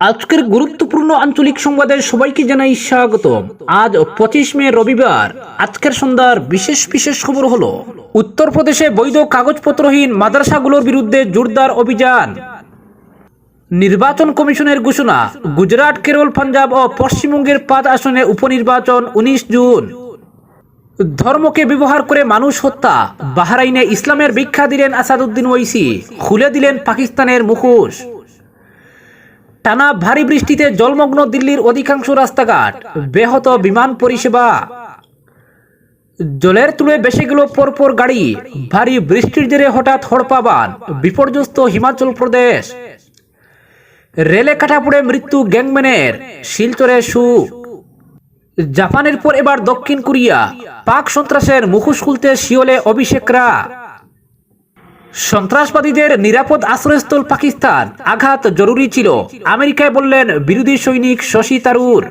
আজকের গুরুত্বপূর্ণ আঞ্চলিক সংবাদে সবাইকে জানাই স্বাগত আজ পঁচিশ মে রবিবার, আজকের সন্ধ্যার বিশেষ বিশেষ খবর হলো, উত্তরপ্রদেশে বৈধ কাগজপত্রহীন মাদ্রাসাগুলোর বিরুদ্ধে জোরদার অভিযান। নির্বাচন কমিশনের ঘোষণা, গুজরাট, কেরল, পাঞ্জাব ও পশ্চিমবঙ্গের পাঁচ আসনে উপনির্বাচন উনিশ জুন। ধর্মকে ব্যবহার করে মানুষ হত্যা, বাহরাইনে ইসলামের ভিক্ষা দিলেন আসাদুদ্দিন ওইসি খুলে দিলেন পাকিস্তানের মুখোশ। টানা ভারী বৃষ্টিতে জলমগ্ন দিল্লির অধিকাংশ রাস্তাঘাট ব্যাহত বিমান পরিষেবা। জলের তুলে বেসে গেল পরপর গাড়ি। ভারী বৃষ্টির জেরে হঠাৎ হড়পাবান, বিপর্যস্ত হিমাচল প্রদেশ। রেলে কাটা পড়ে মৃত্যু গ্যাংম্যানের, শিলচরে সুখ জাপানের পর এবার দক্ষিণ কোরিয়া। পাক সন্ত্রাসের মুখোশ খুলতে শিওলে অভিষেকরা। সন্ত্রাসবাদীদের নিরাপদ আশ্রয়স্থল পাকিস্তান। আঘাত জরুরি ছিল। আমেরিকায় বললেন বিরোধী সৈনিক শশী তারুর।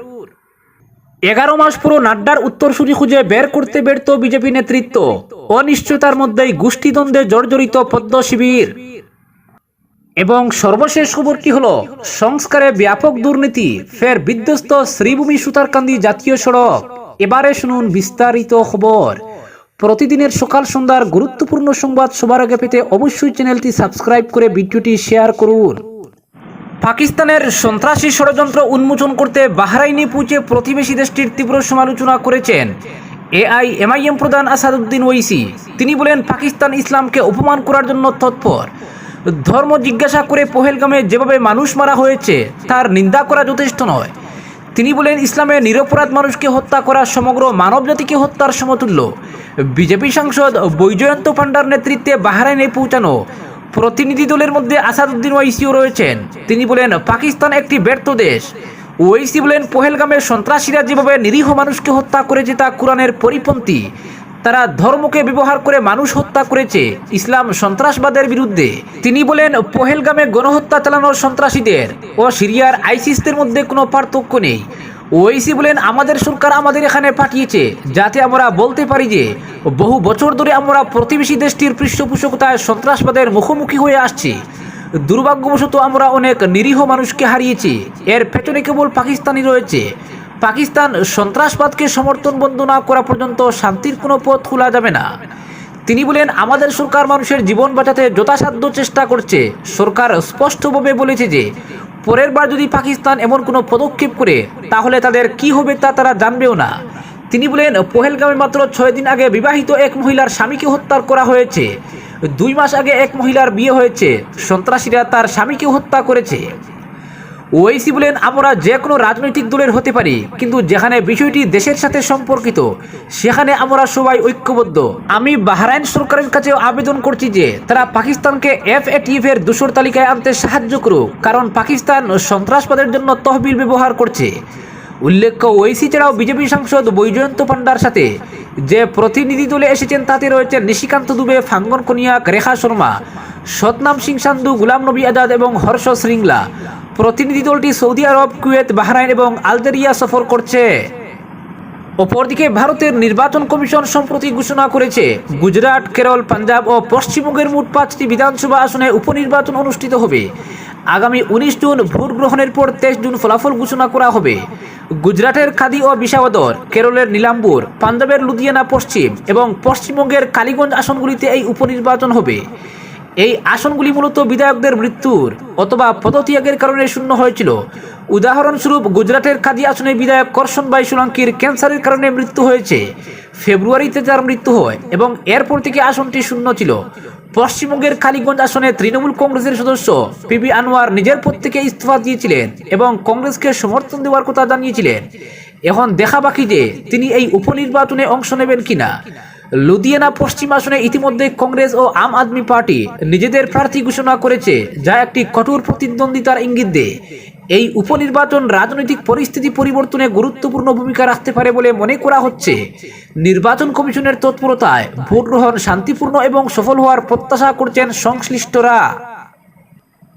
এগারো মাস পুরো নাড্ডার উত্তরসূরি খুঁজে বের করতে ব্যর্থ বিজেপি নেতৃত্ব। অনিশ্চয়তার মধ্যেই গোষ্ঠীদ্বন্দ্বে জর্জরিত পদ্ম শিবির। এবং সর্বশেষ খবরটি হল, সংস্কারে ব্যাপক দুর্নীতি, ফের বিধ্বস্ত শ্রীভূমি সুতারকান্দি জাতীয় সড়ক। এবারে শুনুন বিস্তারিত খবর। প্রতিদিনের সকাল সন্ধ্যার গুরুত্বপূর্ণ সংবাদ সবার আগে পেতে অবশ্যই চ্যানেলটি সাবস্ক্রাইব করে ভিডিওটি শেয়ার করুন। পাকিস্তানের সন্ত্রাসী ষড়যন্ত্র উন্মোচন করতে বাহরাইনে পৌঁছে প্রতিবেশী দেশটির তীব্র সমালোচনা করেছেন এআই এমআইএম প্রধান আসাদুদ্দিন ওইসি। তিনি বলেন, পাকিস্তান ইসলামকে অপমান করার জন্য তৎপর। ধর্ম জিজ্ঞাসা করে পহেলগামে যেভাবে মানুষ মারা হয়েছে, তার নিন্দা করা যথেষ্ট নয়। তিনি বলেন ইসলামে নিরপরাধ মানুষকে হত্যা করা সমগ্র মানব জাতিকে হত্যার সমতুল্য। বিজেপি সাংসদ বৈজয়ন্ত পান্ডার নেতৃত্বে বাহারাইনে পৌঁছানো প্রতিনিধি দলের মধ্যে আসাদুদ্দিন ওয়াইসিও রয়েছেন। তিনি বলেন, পাকিস্তান একটি ব্যর্থ দেশ। ওয়াইসি বলেন, পহেলগামের সন্ত্রাসীরা যেভাবে নিরীহ মানুষকে হত্যা করেছে তা কোরআনের পরিপন্থী। তারা ধর্মকে ব্যবহার করে মানুষ হত্যা করেছে। ইসলাম সন্ত্রাসবাদের বিরুদ্ধে। তিনি বলেন, পহেলগামে গণহত্যা চালানোর সন্ত্রাসীদের ও সিরিয়ার আইসিসদের মধ্যে কোনো পার্থক্য নেই। ওইসি বলেন, আমাদের সরকার আমাদের এখানে পাঠিয়েছে যাতে আমরা বলতে পারি যে বহু বছর ধরে আমরা প্রতিবেশী দেশটির পৃষ্ঠপোষকতায় সন্ত্রাসবাদের মুখোমুখি হয়ে আসছি। দুর্ভাগ্যবশত আমরা অনেক নিরীহ মানুষকে হারিয়েছি। এর পেছনে কেবল পাকিস্তানি রয়েছে। পাকিস্তান সন্ত্রাসবাদকে সমর্থন বন্ধ না করা পর্যন্ত শান্তির কোনো পথ খোলা যাবে না। তিনি বলেন, আমাদের সরকার মানুষের জীবন বাঁচাতে যথাসাধ্য চেষ্টা করছে। সরকার স্পষ্টভাবে বলেছে যে, পরের বার যদি পাকিস্তান এমন কোনো পদক্ষেপ করে, তাহলে তাদের কি হবে তা তারা জানবেও না। তিনি বলেন, পহেলগামে মাত্র ছয় দিন আগে বিবাহিত এক মহিলার স্বামীকে হত্যা করা হয়েছে। দুই মাস আগে এক মহিলার বিয়ে হয়েছে। সন্ত্রাসীরা তার স্বামীকে হত্যা করেছে। ওয়েসি বলেন আমরা যে কোনো রাজনৈতিক দলের হতে পারি, কিন্তু যেখানে বিষয়টি দেশের সাথে সম্পর্কিত, সেখানে আমরা সবাই ঐক্যবদ্ধ। আমি বাহরাইন সরকারের কাছে আবেদন করছি যে, তারা পাকিস্তানকে এফ এর দূষর তালিকায় আনতে সাহায্য করুক, কারণ পাকিস্তান সন্ত্রাসবাদের জন্য তহবিল ব্যবহার করছে। উল্লেখ্য, ওয়েসি ছাড়াও বিজেপি সাংসদ বৈজয়ন্ত পান্ডার সাথে যে প্রতিনিধি দলে এসেছেন, তাতে রয়েছে নিশিকান্ত দুবে, ফাঙ্গন কনিয়াক, রেখা শর্মা, সতনাম সিং সান্ধু, গুলাম নবী আজাদ এবং হর্ষ শ্রীংলা প্রতিনিধি দলটি সৌদি আরব, কুয়েত, বাহরাইন এবং আলজেরিয়া সফর করছে। অপরদিকে ভারতের নির্বাচন কমিশন সম্প্রতি ঘোষণা করেছে, গুজরাট, কেরল, পাঞ্জাব ও পশ্চিমবঙ্গের মোট পাঁচটি বিধানসভা আসনে উপনির্বাচন অনুষ্ঠিত হবে। আগামী উনিশ জুন ভোট গ্রহণের পর তেইশ জুন ফলাফল ঘোষণা করা হবে। গুজরাটের খাদি ও বিশাবদর কেরলের নীলাম্বুর, পাঞ্জাবের লুধিয়ানা পশ্চিম এবং পশ্চিমবঙ্গের কালীগঞ্জ আসনগুলিতে এই উপনির্বাচন হবে। এই আসনগুলি মূলত বিধায়কদের মৃত্যুর অথবা পদত্যাগের কারণে শূন্য হয়েছিল। উদাহরণস্বরূপ গুজরাটের খাদি আসনে বিধায়ক করশনবাই সোলাঙ্কির ক্যান্সারের কারণে মৃত্যু হয়েছে। ফেব্রুয়ারিতে তার মৃত্যু হয় এবং এরপর থেকে আসনটি শূন্য ছিল। পশ্চিমবঙ্গের কালীগঞ্জ আসনে তৃণমূল কংগ্রেসের সদস্য পিবি আনোয়ার নিজের পদ থেকে ইস্তফা দিয়েছিলেন এবং কংগ্রেসকে সমর্থন দেওয়ার কথা জানিয়েছিলেন। এখন দেখা বাকি যে তিনি এই উপনির্বাচনে অংশ নেবেন কিনা। লুধিয়ানা পশ্চিম আসনে ইতিমধ্যে কংগ্রেস ও আম আদমি পার্টি নিজেদের প্রার্থী ঘোষণা করেছে, যা একটি কঠোর প্রতিদ্বন্দ্বিতার ইঙ্গিত দেয়। এই উপনির্বাচন রাজনৈতিক পরিস্থিতি পরিবর্তনে গুরুত্বপূর্ণ ভূমিকা রাখতে পারে বলে মনে করা হচ্ছে। নির্বাচন কমিশনের তৎপরতায় ভোট গ্রহণ শান্তিপূর্ণ এবং সফল হওয়ার প্রত্যাশা করছেন সংশ্লিষ্টরা।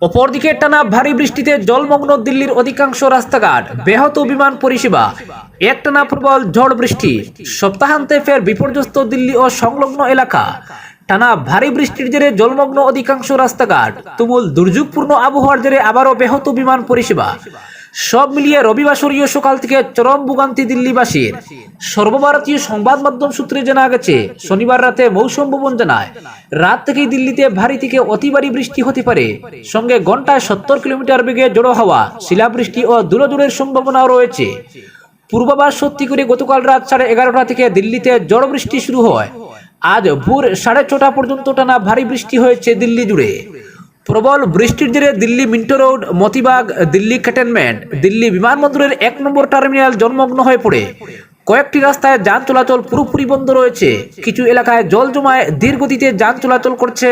অপরদিকে টানা ভারী বৃষ্টিতে জলমগ্ন দিল্লির অধিকাংশ রাস্তাঘাট ব্যাহত বিমান পরিষেবা। একটানা প্রবল ঝড় বৃষ্টি। সপ্তাহান্তে ফের বিপর্যস্ত দিল্লি ও সংলগ্ন এলাকা। টানা ভারী বৃষ্টির জেরে জলমগ্ন অধিকাংশ রাস্তাঘাট তুমুল দুর্যোগপূর্ণ আবহাওয়ার জেরে আবারও ব্যাহত বিমান পরিষেবা। সব মিলিয়ে রবিবাসরীয় সকাল থেকে চরম ভোগান্তি দিল্লিবাসীর। সর্বভারতীয় সংবাদ মাধ্যম সূত্রে জানা গেছে, শনিবার রাতে মৌসুম ভবন জানায়, রাত থেকেই দিল্লিতে ভারী থেকে অতি ভারী বৃষ্টি হতে পারে। সঙ্গে ঘন্টায় সত্তর কিলোমিটার বেগে জড়ো হওয়া শিলাবৃষ্টি ও দূরদূরের সম্ভাবনাও রয়েছে। পূর্বাভাস সত্যি করে গতকাল রাত সাড়ে এগারোটা থেকে দিল্লিতে ঝড় বৃষ্টি শুরু হয়। আজ ভোর সাড়ে ছটা পর্যন্ত টানা ভারী বৃষ্টি হয়েছে দিল্লি জুড়ে। প্রবল বৃষ্টির জেরে Delhi Minto road, Motibagh, Delhi cantonment Delhi বিমানবন্দরের এক নম্বর টার্মিনাল জন্মগ্ন হয়ে পড়ে। কয়েকটি রাস্তায় যান চলাচল পুরোপুরি বন্ধ রয়েছে। কিছু এলাকায় জল জমায় ধীর গতিতে যান চলাচল করছে।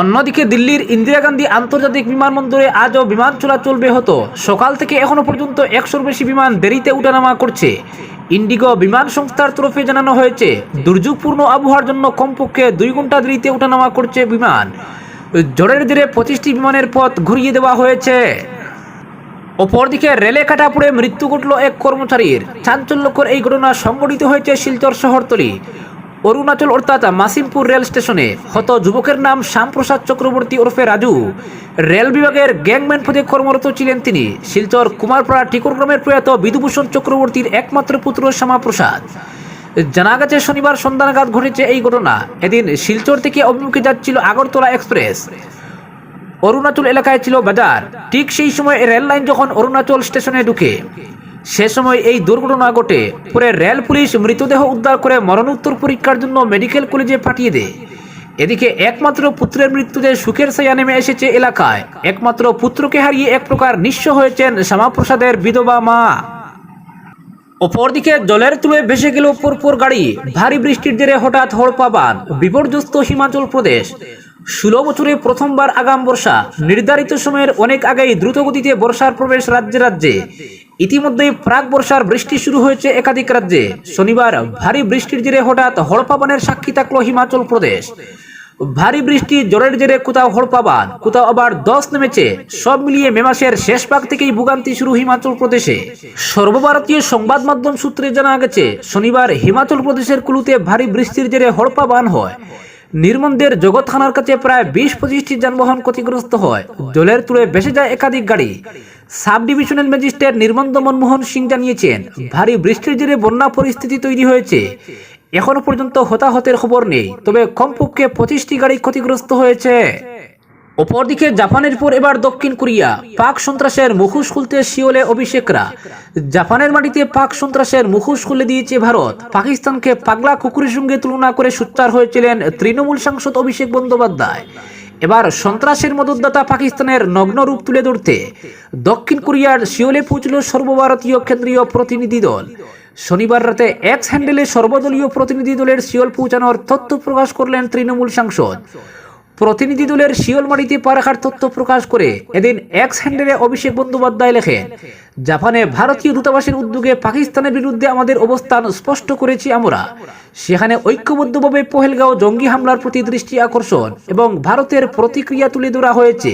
অন্যদিকে দিল্লির ইন্দিরা গান্ধী আন্তর্জাতিক বিমানবন্দরে আজও বিমান চলাচল ব্যাহত। সকাল থেকে এখনও পর্যন্ত একশোর বেশি বিমান দেরিতে উঠানামা করছে। ইন্ডিগো বিমান সংস্থার তরফে জানানো হয়েছে, দুর্যোগপূর্ণ আবহাওয়ার জন্য কমপক্ষে দুই ঘণ্টা দেরিতে ওঠানামা করছে বিমান। ঝড়ের জেরে পঁচিশটি বিমানের পথ ঘুরিয়ে দেওয়া হয়েছে। অপরদিকে রেলে কাটা পড়ে মৃত্যু ঘটল এক কর্মচারীর। চাঞ্চল্যকর এই ঘটনা সংঘটিত হয়েছে শিলচর শহরতলি। অরুণাচল অর্থাৎ মাসিমপুর রেল স্টেশনে। হত যুবকের নাম শ্যামপ্রসাদ চক্রবর্তী ওরফে রাজু। রেল বিভাগের গ্যাংম্যান পদে কর্মরত ছিলেন তিনি। শিলচর কুমারপাড়া টিকর গ্রামের প্রয়াত বিধুভূষণ চক্রবর্তীর একমাত্র পুত্র শ্যামাপ্রসাদ। জানা গেছে, শনিবার সন্ধ্যা নাগাদ ঘটেছে এই ঘটনা। এদিন শিলচর থেকে অভিমুখে যাচ্ছিল আগরতলা এক্সপ্রেস। অরুণাচল এলাকায় ছিল বাজার। ঠিক সেই সময় রেল লাইন যখন অরুণাচল স্টেশনে ঢুকে, সে সময় এই দুর্ঘটনা ঘটে। পরে রেল পুলিশ মৃতদেহ উদ্ধার করে মরণোত্তর পরীক্ষার জন্য মেডিকেল কলেজে পাঠিয়ে দেয়। এদিকে একমাত্র পুত্রের মৃত্যুতে সুখের ছায়া নেমে এসেছে এলাকায়। একমাত্র পুত্রকে হারিয়ে এক প্রকার নিঃস্ব হয়েছেন শ্যামাপ্রসাদের বিধবা মা। অপরদিকে জলের তুলে ভেসে গেল পরপর গাড়ি। ভারী বৃষ্টির জেরে হঠাৎ হড়পাবান বিপর্যস্ত হিমাচল প্রদেশ। ষোলো বছরে প্রথমবার আগাম বর্ষা। নির্ধারিত সময়ের অনেক আগেই দ্রুতগতিতে বর্ষার প্রবেশ রাজ্যে রাজ্যে। ইতিমধ্যেই প্রাক বর্ষার বৃষ্টি শুরু হয়েছে একাধিক রাজ্যে। শনিবার ভারী বৃষ্টির জেরে হঠাৎ হড়পাবানের সাক্ষী থাকল হিমাচল প্রদেশ। ভারী বৃষ্টি জোরের জেরে কোথাও হড়পাবান কোথাও আবার দশ নেমেছে। সব মিলিয়ে মে মাসের শেষ ভাগ থেকেই ভোগান্তি শুরু হিমাচল প্রদেশে। সর্বভারতীয় সংবাদ মাধ্যম সূত্রে জানা গেছে, শনিবার হিমাচল প্রদেশের কুলুতে ভারী বৃষ্টির জেরে হড়পাবান হয়। নির্মন্দের জগৎ থানার কাছে প্রায় বিশ পঁচিশটি যানবাহন ক্ষতিগ্রস্ত হয়। জলের তুলে ভেসে যায় একাধিক গাড়ি। Sub divisional magistrate Nirmand Manmohan Singh জানিয়েছেন, ভারী বৃষ্টির জেরে বন্যা পরিস্থিতি তৈরি হয়েছে। এখনও পর্যন্ত হতাহতের খবর নেই। তবে কমপক্ষে পঁচিশটি গাড়ি ক্ষতিগ্রস্ত হয়েছে। অপরদিকে জাপানের পর এবার দক্ষিণ কোরিয়া। পাক সন্ত্রাসের মুখোশ খুলতে শিওলে অভিষেকরা। জাপানের মাটিতে পাক সন্ত্রাসের মুখোশ খুলে দিয়েছে ভারত। পাকিস্তানকে পাগলা কুকুরের সঙ্গে তুলনা করে সোচ্চার হয়েছিলেন তৃণমূল সাংসদ অভিষেক বন্দ্যোপাধ্যায়। এবার সন্ত্রাসের মদতদাতা পাকিস্তানের নগ্ন রূপ তুলে ধরতে। দক্ষিণ কোরিয়ার শিওলে পৌঁছল সর্বভারতীয় কেন্দ্রীয় প্রতিনিধি দল। শনিবার রাতে এক্স হ্যান্ডেলে সর্বদলীয় প্রতিনিধি দলের শিওল পৌঁছানোর তথ্য প্রকাশ করলেন তৃণমূল সাংসদ। প্রতিনিধি দলের শিওলমারিতে পা রাখার তথ্য প্রকাশ করে এদিন এক্স হ্যান্ডেলে অভিষেক বন্দ্যোপাধ্যায় লেখেন, জাপানে ভারতীয় দূতাবাসের উদ্যোগে পাকিস্তানের বিরুদ্ধে আমাদের অবস্থান স্পষ্ট করেছি আমরা। সেখানে ঐক্যবদ্ধভাবে পহেলগাঁও জঙ্গি হামলার প্রতি দৃষ্টি আকর্ষণ এবং ভারতের প্রতিক্রিয়া তুলে ধরা হয়েছে।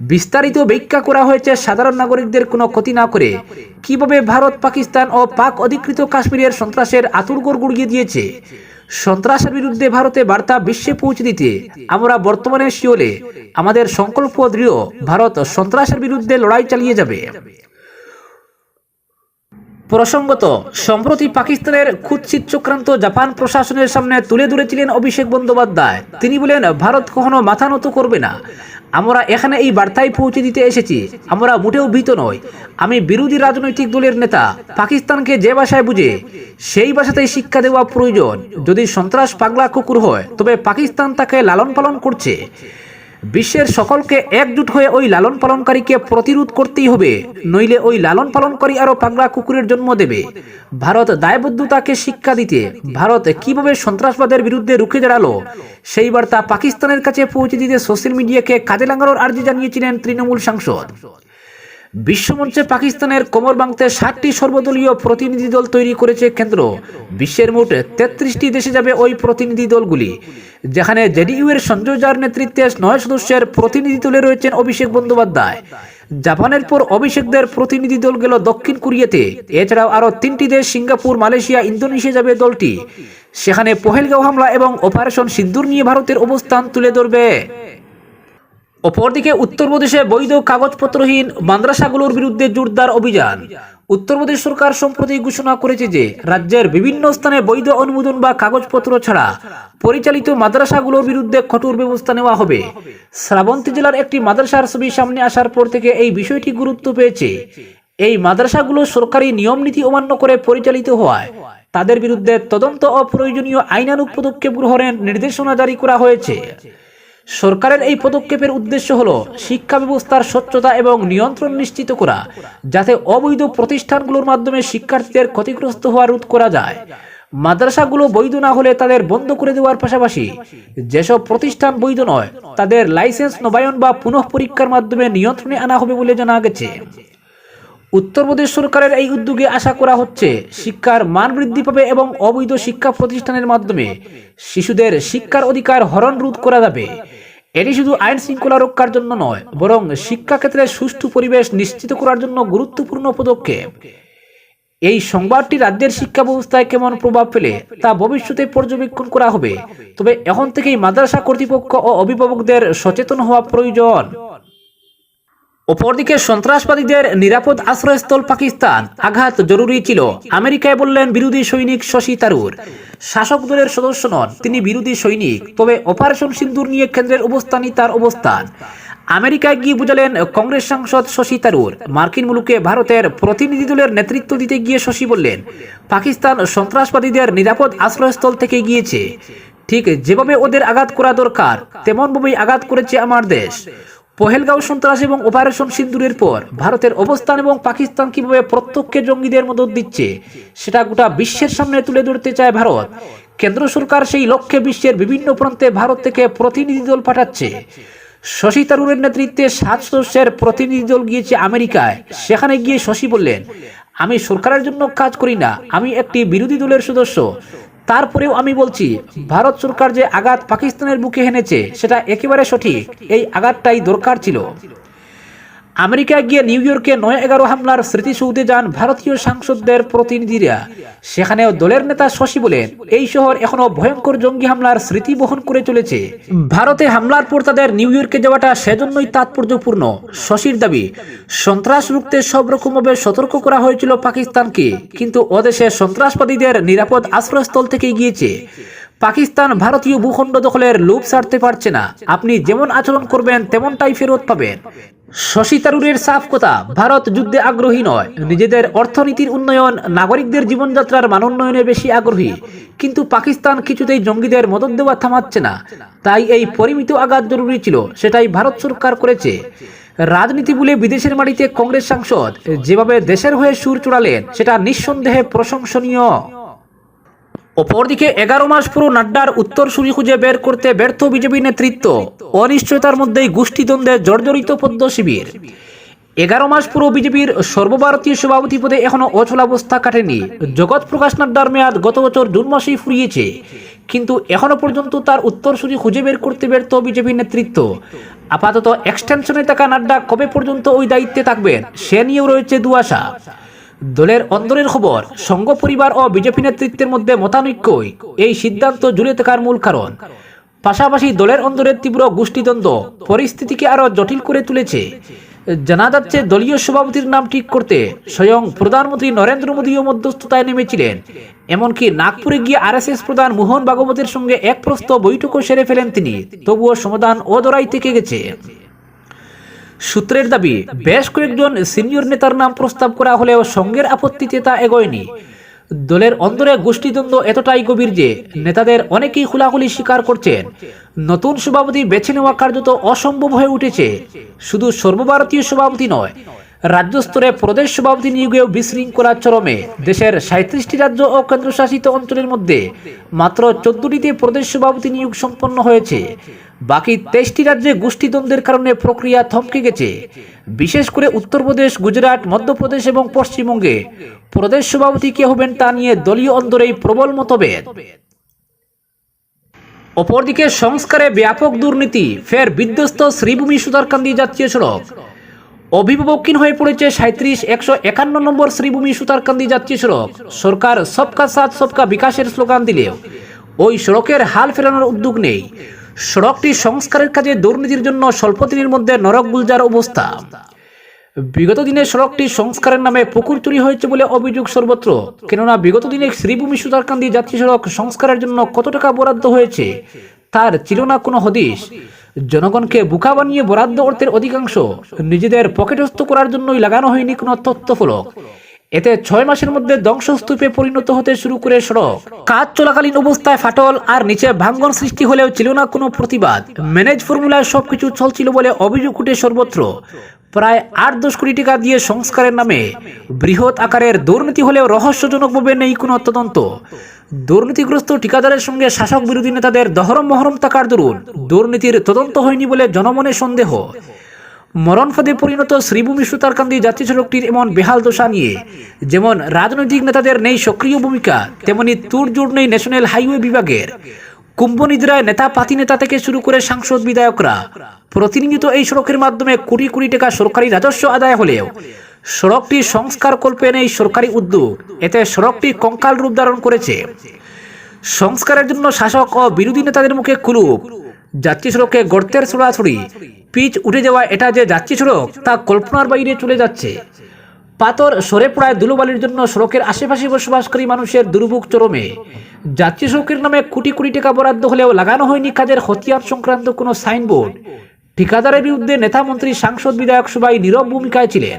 বিস্তারিত ব্যাখ্যা করা হয়েছে সাধারণ নাগরিকদের কোনো ক্ষতি না করে। কীভাবে ভারত, পাকিস্তান ও পাক অধিকৃত কাশ্মীরের সন্ত্রাসের আতুরগড় গুড়িয়ে দিয়েছে? সন্ত্রাসের বিরুদ্ধে ভারতে বার্তা বিশ্বে পৌঁছে দিতে আমরা বর্তমানে শিওলে আমাদের সংকল্প দৃঢ়, ভারত সন্ত্রাসের বিরুদ্ধে লড়াই চালিয়ে যাবে। প্রসঙ্গত, সম্প্রতি পাকিস্তানের কুৎসিত চক্রান্ত জাপান প্রশাসনের সামনে তুলে ধরেছিলেন অভিষেক বন্দ্যোপাধ্যায়। তিনি বলেন, ভারত কখনো মাথা নত করবে না। আমরা এখানে এই বার্তায় পৌঁছে দিতে এসেছি, আমরা মোটেও ভীত নই। আমি বিরোধী রাজনৈতিক দলের নেতা, পাকিস্তানকে যে ভাষায় বুঝে, সেই ভাষাতেই শিক্ষা দেওয়া প্রয়োজন। যদি সন্ত্রাস, পাগলা, কুকুর হয়, তবে পাকিস্তান তাকে লালন পালন করছে। বিশ্বের সকলকে একজুট হয়ে ওই লালন পালনকারীকে প্রতিরোধ করতেই হবে, নইলে ওই লালন পালনকারী আরও পাগলা কুকুরের জন্ম দেবে। ভারত দায়বদ্ধতাকে শিক্ষা দিতে, ভারত কীভাবে সন্ত্রাসবাদের বিরুদ্ধে রুখে দাঁড়াল, সেই বার্তা পাকিস্তানের কাছে পৌঁছে দিতে সোশ্যাল মিডিয়াকে কাজে লাগানোর আর্জি জানিয়েছিলেন তৃণমূল সাংসদ। বিশ্বমঞ্চে পাকিস্তানের কোমর ভাঙতে ষাটটি সর্বদলীয় প্রতিনিধি দল তৈরি করেছে কেন্দ্র। বিশ্বের মোট তেত্রিশটি দেশে যাবে ওই প্রতিনিধি দলগুলি, যেখানে জেডিইউ এর সঞ্জয় জার নেতৃত্বে নয় সদস্যের প্রতিনিধি দলে রয়েছেন অভিষেক বন্দ্যোপাধ্যায়। জাপানের পর অভিষেকদের প্রতিনিধি দল গেল দক্ষিণ কোরিয়াতে। এছাড়াও আরও তিনটি দেশ, সিঙ্গাপুর, মালয়েশিয়া, ইন্দোনেশিয়া যাবে দলটি। সেখানে পহেলগাঁও হামলা এবং অপারেশন সিন্দুর নিয়ে ভারতের অবস্থান তুলে ধরবে। অপরদিকে উত্তরপ্রদেশে বৈধ কাগজপত্রহীন মাদ্রাসাগুলোর বিরুদ্ধে জোরদার অভিযান। উত্তরপ্রদেশ সরকার সম্প্রতি ঘোষণা করেছে যে, রাজ্যের বিভিন্ন স্থানে বৈধ অনুমোদন বা কাগজপত্র ছাড়া পরিচালিত মাদ্রাসাগুলোর বিরুদ্ধে কঠোর ব্যবস্থা নেওয়া হবে। শ্রাবন্তী জেলার একটি মাদ্রাসার ছবি সামনে আসার পর থেকে এই বিষয়টি গুরুত্ব পেয়েছে। এই মাদ্রাসাগুলো সরকারি নিয়ম নীতি অমান্য করে পরিচালিত হওয়ায় তাদের বিরুদ্ধে তদন্ত অপ্রয়োজনীয় আইনানুগ পদক্ষেপ গ্রহণের নির্দেশনা জারি করা হয়েছে। সরকারের এই পদক্ষেপের উদ্দেশ্য হল শিক্ষা ব্যবস্থার স্বচ্ছতা এবং নিয়ন্ত্রণ নিশ্চিত করা, যাতে অবৈধ প্রতিষ্ঠানগুলোর মাধ্যমে শিক্ষার্থীদের ক্ষতিগ্রস্ত হওয়া রোধ করা যায়। মাদ্রাসাগুলো বৈধ না হলে তাদের বন্ধ করে দেওয়ার পাশাপাশি যেসব প্রতিষ্ঠান বৈধ নয়, তাদের লাইসেন্স নবায়ন বা পুনঃ পরীক্ষার মাধ্যমে নিয়ন্ত্রণে আনা হবে বলে জানা গেছে। উত্তরপ্রদেশ সরকারের এই উদ্যোগে আশা করা হচ্ছে শিক্ষার মান বৃদ্ধি পাবে এবং অবৈধ শিক্ষা প্রতিষ্ঠানের মাধ্যমে শিশুদের শিক্ষার অধিকার হরণ রোধ করা যাবে। এটি শুধু আইন শৃঙ্খলা রক্ষার জন্য নয়, বরং শিক্ষাক্ষেত্রে সুষ্ঠু পরিবেশ নিশ্চিত করার জন্য গুরুত্বপূর্ণ পদক্ষেপ। এই সংবাদটি রাজ্যের শিক্ষা ব্যবস্থায় কেমন প্রভাব ফেলে তা ভবিষ্যতে পর্যবেক্ষণ করা হবে, তবে এখন থেকেই মাদ্রাসা কর্তৃপক্ষ ও অভিভাবকদের সচেতন হওয়া প্রয়োজন। অপরদিকে সন্ত্রাসবাদীদের নিরাপদ আশ্রয়স্থল পাকিস্তান আঘাত জরুরি ছিল। আমেরিকায় বললেন বিরোধী সৈনিক শশী তারুর। শাসক দলের সদস্য নন, তিনি বিরোধী সৈনিক। তবে অপারেশন সিন্দুর নিয়ে কেন্দ্রের অবস্থানই তার অবস্থান। আমেরিকায় গিয়ে বুঝালেন কংগ্রেস সাংসদ শশী তারুর। মার্কিন মুলুকে ভারতের প্রতিনিধি দলের নেতৃত্ব দিতে গিয়ে শশী বললেন, পাকিস্তান সন্ত্রাসবাদীদের নিরাপদ আশ্রয়স্থল থেকে গিয়েছে। ঠিক যেভাবে ওদের আঘাত করা দরকার, তেমনভাবেই আঘাত করেছে আমার দেশ। পহেলগাঁও সন্ত্রাস এবং অপারেশন সিন্দুরের পর ভারতের অবস্থান এবং পাকিস্তান কীভাবে প্রত্যক্ষে জঙ্গিদের মদত দিচ্ছে, সেটা গোটা বিশ্বের সামনে তুলে ধরতে চায় ভারত। কেন্দ্র সরকার সেই লক্ষ্যে বিশ্বের বিভিন্ন প্রান্তে ভারত থেকে প্রতিনিধি দল পাঠাচ্ছে। শশী তারুরের নেতৃত্বে সাত সদস্যের প্রতিনিধি দল গিয়েছে আমেরিকায়। সেখানে গিয়ে শশী বললেন, আমি সরকারের জন্য কাজ করি না, আমি একটি বিরোধী দলের সদস্য। তারপরেও আমি বলছি, ভারত সরকার যে আঘাত পাকিস্তানের বুকে হেনেছে সেটা একেবারে সঠিক। এই আঘাতটাই দরকার ছিল। আমেরিকায় গিয়ে নিউ ইয়র্কে নয় এগারো হামলার স্মৃতিসৌধে যান ভারতীয় সাংসদদের প্রতিনিধিরা। সেখানেও দলের নেতা শশী বলেন, এই শহর এখনও ভয়ঙ্কর জঙ্গি হামলার স্মৃতি বহন করে চলেছে। ভারতে হামলার পর তাদের নিউ ইয়র্কে যাওয়াটা সেজন্যই তাৎপর্যপূর্ণ। শশীর দাবি সন্ত্রাস রুখতে সব রকমভাবে সতর্ক করা হয়েছিল পাকিস্তানকে, কিন্তু ওদেশে সন্ত্রাসবাদীদের নিরাপদ আশ্রয়স্থল থেকে গিয়েছে। পাকিস্তান ভারতীয় ভূখণ্ড দখলের লোভ সারতে পারছে না। আপনি যেমন আচরণ করবেন, তেমনটাই ফেরত পাবেন। শশী তারুরের সাফ কথা, ভারত যুদ্ধে আগ্রহী নয়। নিজেদের অর্থনীতির উন্নয়ন, নাগরিকদের জীবনযাত্রার মান উন্নয়নে বেশি আগ্রহী। কিন্তু পাকিস্তান কিছুতেই জঙ্গিদের মদত দেওয়া থামাচ্ছে না। তাই এই পরিমিত আঘাত জরুরি ছিল, সেটাই ভারত সরকার করেছে। রাজনীতি বলে বিদেশের মাটিতে কংগ্রেস সাংসদ, যেভাবে দেশের হয়ে সুর চড়ালেন, সেটা নিঃসন্দেহে প্রশংসনীয়। অপরদিকে এগারো মাস পুরো নাড্ডার উত্তরসূরি খুঁজে বের করতে ব্যর্থ বিজেপি নেতৃত্ব অনিশ্চয়তার মধ্যেই গোষ্ঠীদ্বন্দ্বে জর্জরিত পদ্ম শিবির। এগারো মাস পুরো বিজেপির সর্বভারতীয় সভাপতি পদে এখনও অচলাবস্থা কাটেনি। জগৎ প্রকাশ নাড্ডার মেয়াদ গত বছর জুন মাসেই ফুরিয়েছে। কিন্তু এখনও পর্যন্ত তার উত্তরসূরি খুঁজে বের করতে ব্যর্থ বিজেপি নেতৃত্ব। আপাতত এক্সটেনশনে থাকা নাড্ডা কবে পর্যন্ত ওই দায়িত্বে থাকবেন, সে নিয়েও রয়েছে দুয়াশা দলের অন্দরের খবর, সংঘ পরিবার ও বিজেপি নেতৃত্বের মধ্যে মতানৈক্যই এই সিদ্ধান্ত জুড়ে থাকার মূল কারণ। পাশাপাশি দলের অন্দরের তীব্র গোষ্ঠীদ্বন্দ্ব পরিস্থিতিকে আরও জটিল করে তুলেছে। জানা যাচ্ছে, দলীয় সভাপতির নাম ঠিক করতে স্বয়ং প্রধানমন্ত্রী নরেন্দ্র মোদীও মধ্যস্থতায় নেমেছিলেন। এমনকি নাগপুরে গিয়ে আরএসএস প্রধান মোহন ভাগবতের সঙ্গে এক প্রস্ত বৈঠকও সেরে ফেলেন তিনি। তবুও সমাধান অদরাই থেকে গেছে। সূত্রের দাবি, বেশ কয়েকজন সিনিয়র নেতার নাম প্রস্তাব করা হলেও সঙ্গের আপত্তিতে তা এগোয়নি। দলের অন্দরে গোষ্ঠীদ্বন্দ্ব এতটাই গভীর যে নেতাদের অনেকেই খোলাখুলি স্বীকার করছেন, নতুন সভাপতি বেছে নেওয়া কার্যত অসম্ভব হয়ে উঠেছে। শুধু সর্বভারতীয় সভাপতি নয় রাজ্য স্তরে প্রদেশ সভাপতি নিয়োগেও বিশৃঙ্খলা চরমে। দেশের সাঁত্রিশটি রাজ্য ও কেন্দ্রশাসিত অঞ্চলের মধ্যে মাত্র চোদ্দটিতে প্রদেশ সভাপতি নিয়োগ সম্পন্ন হয়েছে। বাকি তেইশটি রাজ্যে গোষ্ঠীদ্বন্দ্বের কারণে প্রক্রিয়া থমকে গেছে। বিশেষ করে উত্তরপ্রদেশ, গুজরাট, মধ্যপ্রদেশ এবং পশ্চিমবঙ্গে প্রদেশ সভাপতি কে হবেন তা নিয়ে দলীয় অন্দরেই প্রবল মতভেদ। অপরদিকে সংস্কারে ব্যাপক দুর্নীতি, ফের বিধ্বস্ত শ্রীভূমি সুতারকান্দি জাতীয় সড়ক। অভিভাবকহীন হয়ে পড়েছে সাঁত্রিশ একশো একান্ন নম্বর শ্রীভূমি সুতারকান্দি যাত্রী সড়ক সরকার সবকা সাথ, সবকা বিকাশের স্লোগান দিলেও ওই সড়কের হাল ফেরানোর উদ্যোগ নেই। সড়কটি সংস্কারের কাজে দুর্নীতির জন্য স্বল্প দিনের মধ্যে নরক গুলজার অবস্থা। বিগত দিনে সড়কটি সংস্কারের নামে পুকুর চুরি হয়েছে বলে অভিযোগ সর্বত্র। কেননা বিগত দিনে শ্রীভূমি সুতারকান্দি যাত্রী সড়ক সংস্কারের জন্য কত টাকা বরাদ্দ হয়েছে, তার ছিল না কোনো হদিশ। জনগণকে বুকা বানিয়ে বরাদ্দ অর্থের অধিকাংশ নিজেদের পকেটস্থ করার জন্যই লাগানো হয়নি কোনো তথ্যফলক। এতে ছয় মাসের মধ্যে ধ্বংসস্তূপে পরিণত হতে শুরু করে সড়ক। কাজ চলাকালীন অবস্থায় ফাটল আর নিচে ভাঙ্গন সৃষ্টি হলেও ছিল না কোনো প্রতিবাদ। ম্যানেজ ফর্মুলায় সবকিছু চলছিল বলে অভিযোগ উঠে সর্বত্র। প্রায় আট দশ কোটি টাকা দিয়ে সংস্কারের নামে বৃহৎ আকারের দুর্নীতি হলেও রহস্যজনকভাবে নেই কোনো তদন্ত। দুর্নীতিগ্রস্ত ঠিকাদারের সঙ্গে শাসক বিরোধী নেতাদের দহরম মহরম তাকার দরুন দুর্নীতির তদন্ত হয়নি বলে জনমনে সন্দেহ। মরণ মরণফাদে পরিণত শ্রীভূমি সুতারকান্দি জাতীয় সড়কটির এমন বেহাল দশা নিয়ে যেমন রাজনৈতিক নেতাদের নেই সক্রিয় ভূমিকা, তেমনি তুরজোড় নেই ন্যাশনাল হাইওয়ে বিভাগের। কুম্ভনিদ্রায় নেতা পাতি নেতা থেকে শুরু করে সাংসদ বিধায়করা প্রতিনিয়ত এই সড়কের মাধ্যমে কোটি কোটি টাকা সরকারি রাজস্ব আদায় হলেও সড়কটি সংস্কার কল্পে নেই সরকারি উদ্যোগ। এতে সড়কটি কঙ্কাল রূপ ধারণ করেছে। সংস্কারের জন্য শাসক ও বিরোধী নেতাদের মুখে কুলুপ। যাত্রী সড়কে গর্তের ছড়াছড়ি। পিচ উঠে যাওয়া এটা যে যাত্রী সড়ক, তা কল্পনার বাইরে চলে যাচ্ছে। পাথর সরে পড়ায় ধুলোবালির জন্য সড়কের আশেপাশে বসবাসকারী মানুষের দুর্ভোগ চরমে। যাত্রী সড়কের নামে কোটি কোটি টাকা বরাদ্দ হলেও লাগানো হয়নি কাজের হতিয়ার সংক্রান্ত কোনো সাইনবোর্ড। ঠিকাদারের বিরুদ্ধে নেতা মন্ত্রী সাংসদ, বিধায়ক সবাই নীরব ভূমিকায় ছিলেন।